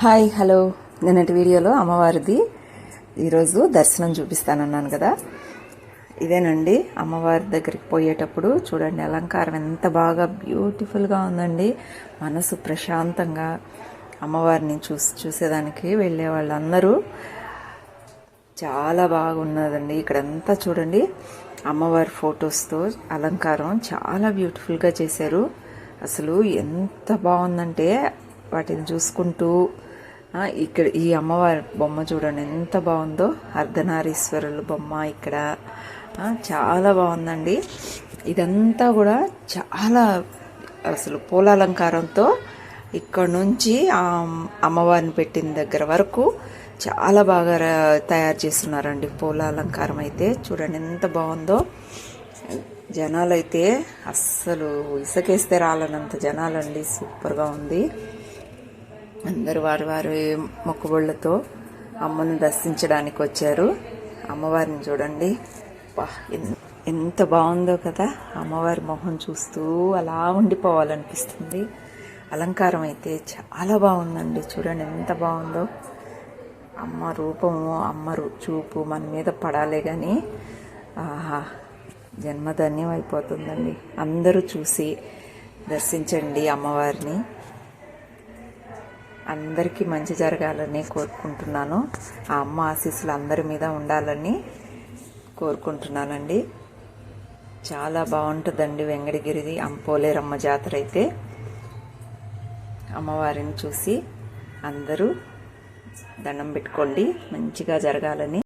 Hi hello. నిన్నటి వీడియోలో అమ్మవారిది ఈరోజు దర్శనం చూపిస్తానన్నాను కదా. ఇదేనండి అమ్మవారి దగ్గరికి పోయేటప్పుడు చూడండి అలంకారం ఎంత బాగా బ్యూటిఫుల్గా ఉందండి. మనసు ప్రశాంతంగా అమ్మవారిని చూసి చూసేదానికి వెళ్ళే వాళ్ళందరూ చాలా బాగున్నదండి. ఇక్కడంతా చూడండి అమ్మవారి ఫొటోస్తో అలంకారం చాలా బ్యూటిఫుల్గా చేశారు. అసలు ఎంత బాగుందంటే వాటిని చూసుకుంటూ ఇక్కడ ఈ అమ్మవారి బొమ్మ చూడండి ఎంత బాగుందో. అర్ధనారీశ్వరుల బొమ్మ ఇక్కడ. చాలా బాగుందండి. ఇదంతా కూడా చాలా అసలు పూల అలంకారంతో ఇక్కడ నుంచి ఆ అమ్మవారిని పెట్టిన దగ్గర వరకు చాలా బాగా తయారు చేస్తున్నారండి పూల అలంకారం అయితే. చూడండి ఎంత బాగుందో. జనాలైతే అస్సలు ఇసుకేస్తే రాలనంత జనాలండి. సూపర్గా ఉంది. అందరూ వారి వారి మొక్కుబళ్ళతో అమ్మను దర్శించడానికి వచ్చారు. అమ్మవారిని చూడండి. ఎంత బాగుందో కదా. అమ్మవారి మొహం చూస్తూ అలా ఉండిపోవాలనిపిస్తుంది. అలంకారం అయితే చాలా బాగుందండి. చూడండి ఎంత బాగుందో. అమ్మ రూపము అమ్మ చూపు మన మీద పడాలే కానీ ఆహా జన్మధన్యం అయిపోతుందండి. అందరూ చూసి దర్శించండి అమ్మవారిని. అందరికీ మంచి జరగాలని కోరుకుంటున్నాను. ఆ అమ్మ ఆశీస్సులు అందరి మీద ఉండాలని కోరుకుంటున్నానండి. చాలా బాగుంటుందండి వెంకటగిరిది అంపోలేరమ్మ జాతర అయితే. అమ్మవారిని చూసి అందరూ దండం పెట్టుకోండి. మంచిగా జరగాలని